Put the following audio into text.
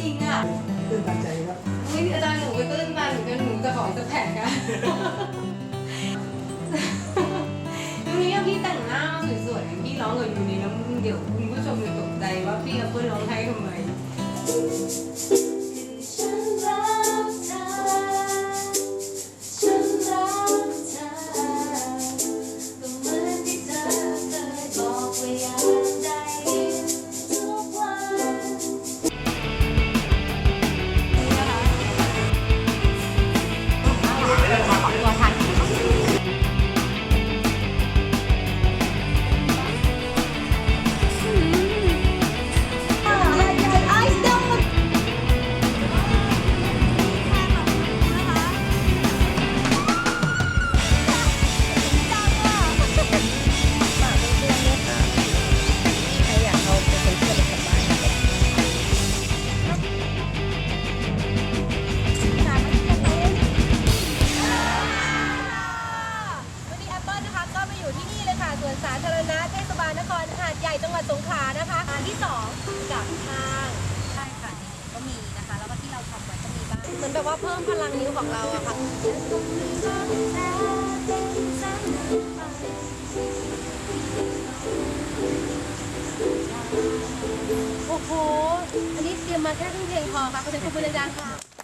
จริงอะตื่นตันใจครับอุ้ยอาจารย์หนูไปตื้นมาหนูกันหนูจะขอจะแผงอะวันนี้พี่แต่งหน้าสวยๆพี่ร้องกับยูนี่แล้วเดี๋ยวคุณผู้ชมจะตกใจว่าพี่กับเพื่อนร้องไห้ทำไม นี้แอปเปิลนะคะ ก็มาอยู่ที่นี่เลยค่ะสวนสาธารณะเทศบาลนครหาดใหญ่จังหวัดสงขลานะคะอันที่สองกับทางใช่ค่ะก็มีนะคะ แล้วก็ที่เราทำไว้ก็มีบ้างเหมือนแบบว่าเพิ่มพลังนิ้วของเราอะค่ะโอ้โห อันนี้เตรียมมาแค่ครึ่งเพลงพอค่ะขอเสียงปรบมือดังๆค่ะ